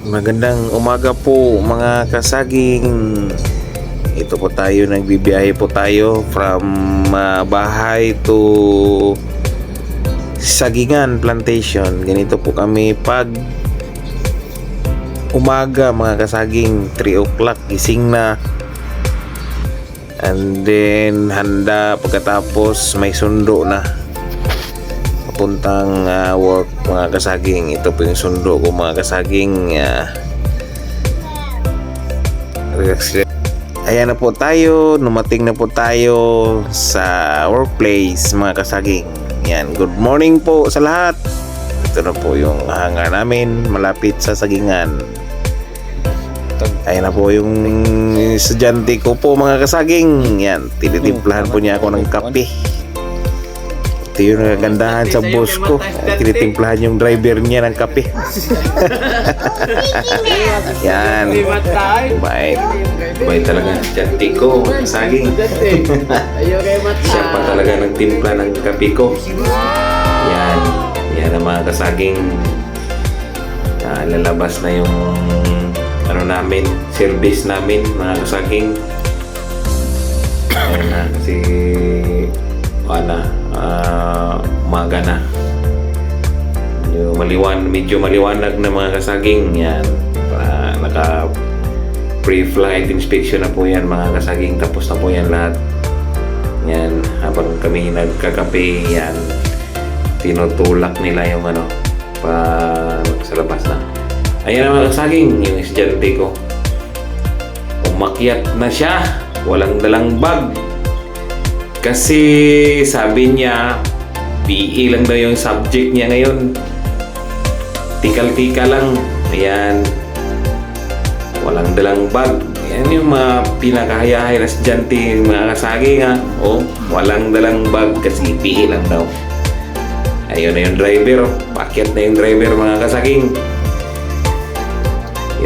Magandang umaga po mga kasaging. Ito po tayo, nagbibiyahe po tayo from ah, bahay to Sagingan Plantation. Ganito po kami pag umaga mga kasaging 3 o'clock gising na and then handa pagkatapos may sundo na papuntang ah, work mga kasaging ito po yung sundo ko mga kasaging relax. ayan na po tayo numating na po tayo sa workplace mga kasaging yan good morning po sa lahat ito na po yung hangar namin malapit sa sagingan Ayan na po yung estudyante ko po mga kasaging. Yan, tinitimplahan po niya ako ng kape. Ito yung nagagandahan sa boss ko. Tinitimplahan yung driver niya ng kape. Yan. Bait. Bait talaga. Estudyante ko, mga kasaging. Siya pa talaga nagtimpla ng kape ko. Yan. Yan ang mga kasaging. Ah, lalabas na yung ano namin, service namin, mga kasaging. Ayan na, kasi wala, ah, umaga na. Medyo maliwan, medyo maliwanag na mga kasaging. Yan, para naka pre-flight inspection na po yan mga kasaging. Tapos na po yan lahat. Yan, habang kami nagkakape, yan, tinutulak nila yung ano, pa sa labas na. Ayan mga kasaging, yung estudyante ko. Umakyat na siya, walang dalang bag. Kasi sabi niya, PE lang daw yung subject niya ngayon. Tikal-tika lang. Ayan. Walang dalang bag. Yan yung mga pinakahayahay na estudyante, mga kasaging ha. Oh, walang dalang bag kasi PE lang daw. Ayun na yung driver. Pakyat na yung driver mga kasaging.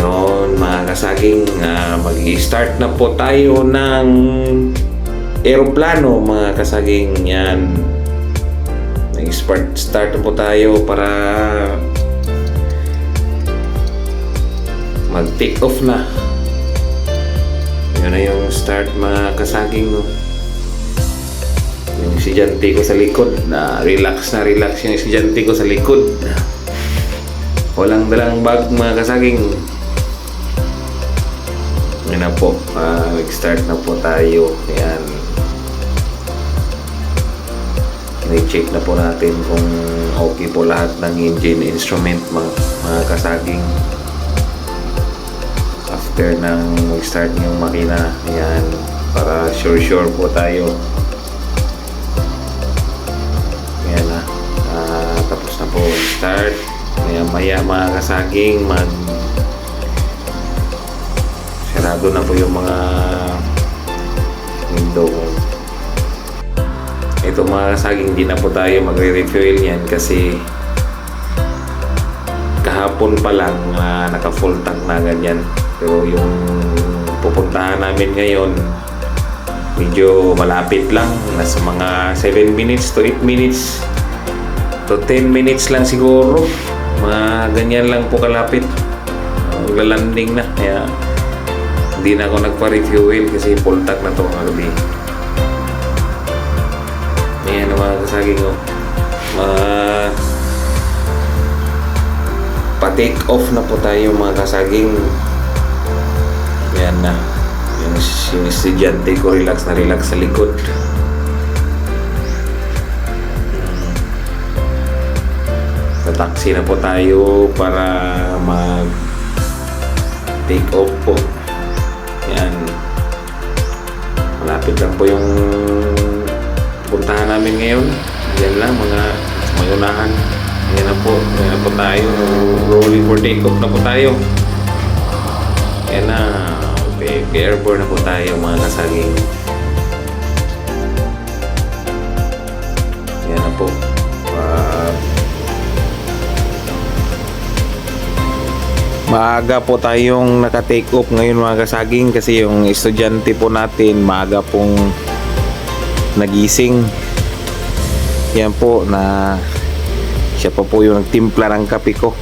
Yon mga kasaging, ah, mag-start na po tayo ng aeroplano mga kasaging yan. Nag-start start po tayo para mag-take off na. Yun na yung start mga kasaging. No? Yung estudyante ko sa likod, na relax na relax yung estudyante ko sa likod. Walang dalang bag mga kasaging. Yan na po. Ah, nag-start na po tayo. Ayan. I-check na po natin kung okay po lahat ng engine instrument mga, mga kasaging. After nang mag-start yung makina. Ayan. Para sure-sure po tayo. Ayan na. Ah, tapos na po. Start. Maya maya mga kasaging mag sarado na po yung mga window ito mga kasaging hindi na po tayo magre-refuel yan kasi kahapon pa lang ah, naka full tank na ganyan. Pero yung pupuntahan namin ngayon medyo malapit lang. Nasa mga 7 minutes to 8 minutes to 10 minutes lang siguro. Mga ganyan lang po kalapit. Magla-landing na kaya hindi na ako nagpa-refuel kasi full tank na to ang mga kasaging ko mga pa-take off na po tayo mga kasaging. Ayan na. Yung, yung estudyante ko relax na relax sa likod. Taxi na po tayo para mag take off po. Yan malapit lang po yung puntahan namin ngayon. Yan lang mga may unahan yan na po yan na po tayo. Rolling for take off na po tayo. Yan na okay, airborne na po tayo mga kasaging yan na po. Maaga po tayong naka-take off ngayon mga kasaging kasi yung estudyante po natin maaga pong nagising. Yan po na siya pa po yung nagtimpla ng kape ko.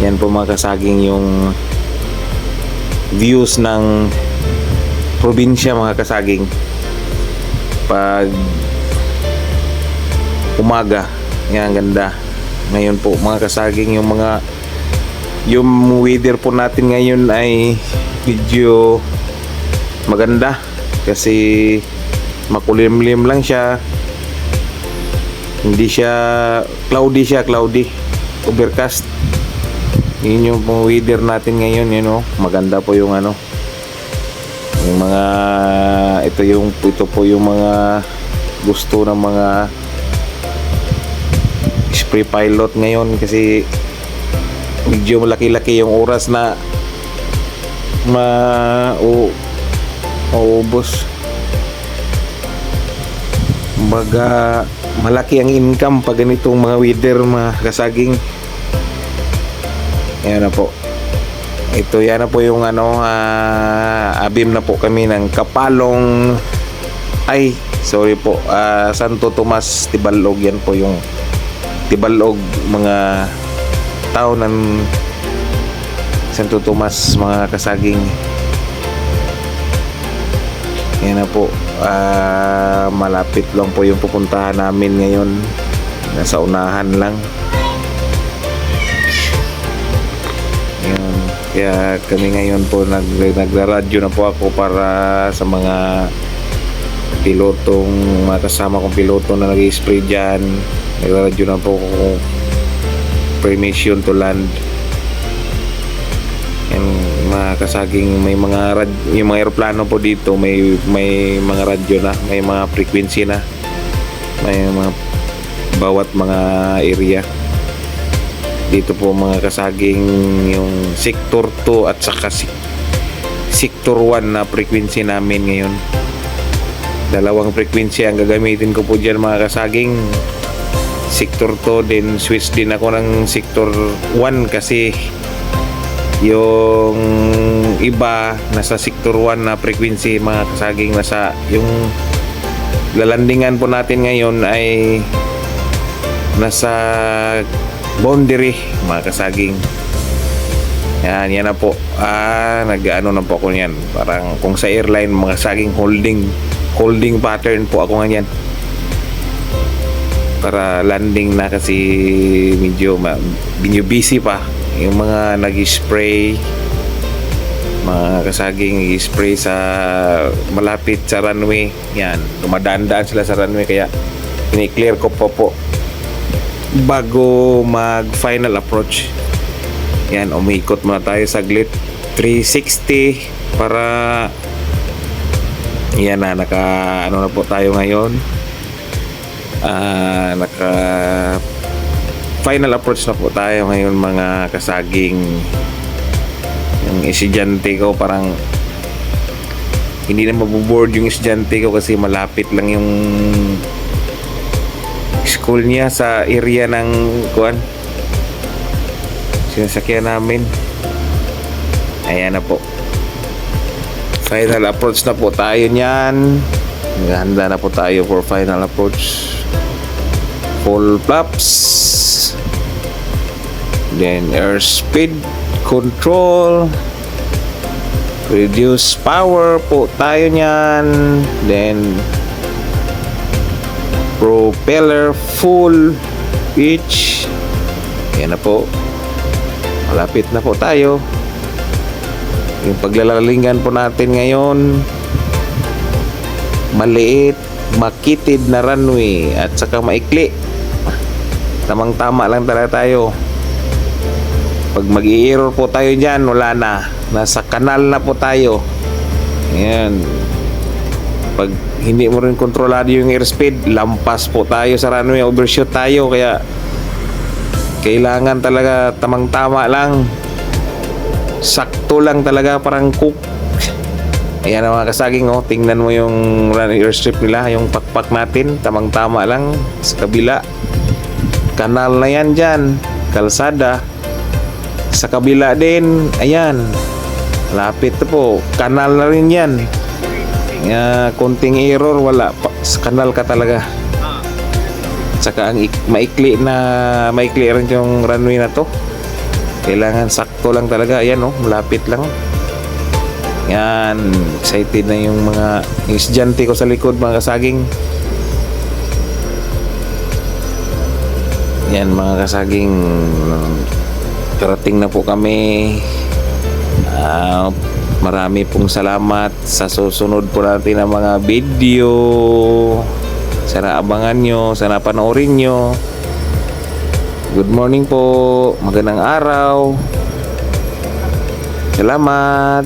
Yan po mga kasaging yung views ng probinsya mga kasaging pag umaga yan ang ganda ngayon po mga kasaging yung mga yung weather po natin ngayon ay medyo maganda kasi makulimlim lang siya. Hindi siya cloudy siya cloudy. Overcast. Yun yung weather natin ngayon yun oh. maganda po yung ano. Yung mga ito yung ito po yung mga gusto ng mga spray pilot ngayon kasi medyo malaki-laki yung oras na ma o maubos baga malaki ang income pag ganitong mga weather mga kasaging. Yan na po. Ito yan na po yung ano ah, abim na po kami ng kapalong. Ay sorry po ah, Santo Tomas Tibalog. Yan po yung Tibalog mga tao ng Santo Tomas mga kasaging yan na po ah, malapit lang po yung pupuntahan namin ngayon nasa unahan lang Yan. Kaya kami ngayon po nag nagraradyo na po ako para sa mga pilotong mga kasama kong piloto na nag-spray dyan. Nagraradyo na po ako permission to land. Yan, mga kasaging may mga rad, yung mga eroplano po dito may may mga radyo na, may mga frequency na. May mga bawat mga area dito po mga kasaging yung sector 2 at saka sector 1 na frequency namin ngayon dalawang frequency ang gagamitin ko po dyan mga kasaging sector 2 din switch din ako ng sector 1 kasi yung iba nasa sector 1 na frequency mga kasaging nasa yung lalandingan po natin ngayon ay nasa boundary mga kasaging. Yan yan na po. Ah nag-ano na po ako niyan. Parang kung sa airline mga saging holding holding pattern po ako nga yan para landing na kasi medyo, ma, medyo busy pa yung mga nag-spray mga kasaging spray sa malapit sa runway. Yan dumadaan-daan sila sa runway kaya ini-clear ko po po bago mag final approach. Yan umikot muna tayo saglit. 360 para yan na naka ano na po tayo ngayon? Ah naka final approach na po tayo ngayon mga kasaging yung estudyante ko parang hindi na mabuboard yung estudyante ko kasi malapit lang yung school niya sa area ng kuan sinasakyan namin. Ayan na po. Final approach na po tayo niyan. Handa na po tayo for final approach full flaps. Then airspeed control. Reduce power po tayo niyan. Then propeller full pitch. Yan na po. Malapit na po tayo. Yung paglalalingan po natin ngayon maliit makitid na runway at saka maikli tamang tama lang talaga tayo. Pag mag error po tayo dyan wala na. Nasa kanal na po tayo. Yan pag hindi mo rin kontrolado yung airspeed lampas po tayo sa runway. Overshoot tayo kaya kailangan talaga tamang tama lang. Sakto lang talaga parang cook. Ayan ang mga kasaging oh. Tingnan mo yung runway airstrip nila yung pakpak natin. Tamang tama lang sa kabila kanal na yan dyan. Kalsada. Sa kabila din ayan. Lapit na po. Kanal na rin yan. Nga konting error wala pa, sa kanal ka talaga. Saka ang ik- maikli na maikli rin yung runway na to. Kailangan sakto lang talaga. Ayan oh, malapit lang. Yan, excited na yung mga estudyante ko sa likod mga kasaging. Yan mga kasaging karating na po kami. Ah, marami pong salamat sa susunod po natin ng mga video. Sana abangan nyo, sana panoorin nyo. Good morning po, magandang araw. Salamat.